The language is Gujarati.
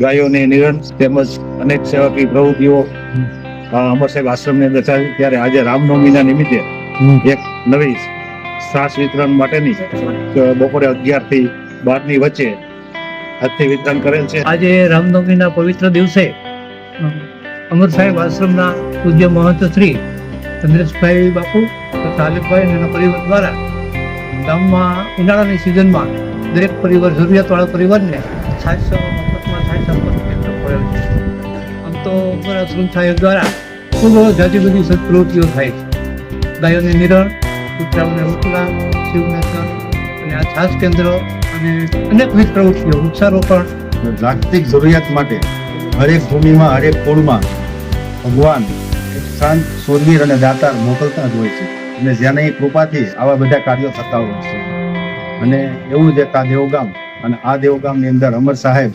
ગાયોને નિરણ તેમજ અનેક સેવાકીય પ્રવૃત્તિઓ અમર સાહેબ આશ્રમની ચાલે ત્યારે આજે રામનવમીના નિમિત્તે એક નવી શ્વાસ વિતરણ માટેની બપોરે અગિયારથી બારની વચ્ચે આજથી વિતરણ કરેલ છે. આજે રામનવમીના પવિત્ર દિવસે અમર સાહેબ આશ્રમના પૂજ્ય મહંત શ્રી ચંદ્રેશભાઈ બાપુ તથા આલિફભાઈ અને એના પરિવાર દ્વારા ગામમાં ઉનાળાની સિઝનમાં દરેક પરિવાર જરૂરિયાતવાળા પરિવારને છાશ તો આશ્રમ દ્વારા ખૂબ જાતિ બધી સત્પ્રવૃત્તિઓ થાય છે. ગાયોને નિરણ કૂતરાઓને રોટલા શિવને અને આ છાસ કેન્દ્ર અને અનેકવિધ પ્રવૃત્તિઓ, વૃક્ષારોપણ. જાગતિક જરૂરિયાત માટે હરેક ભૂમિમાં, હરેક કુળમાં ભગવાન શાંત શૂરવીર અને દાતાર મોકલતા જ હોય છે. અને જેની કૃપાથી આવા બધા કાર્યો થતા હોય છે. અને એવું જ એક આ દેવગામ અને આ દેવગામની અંદર અમર સાહેબ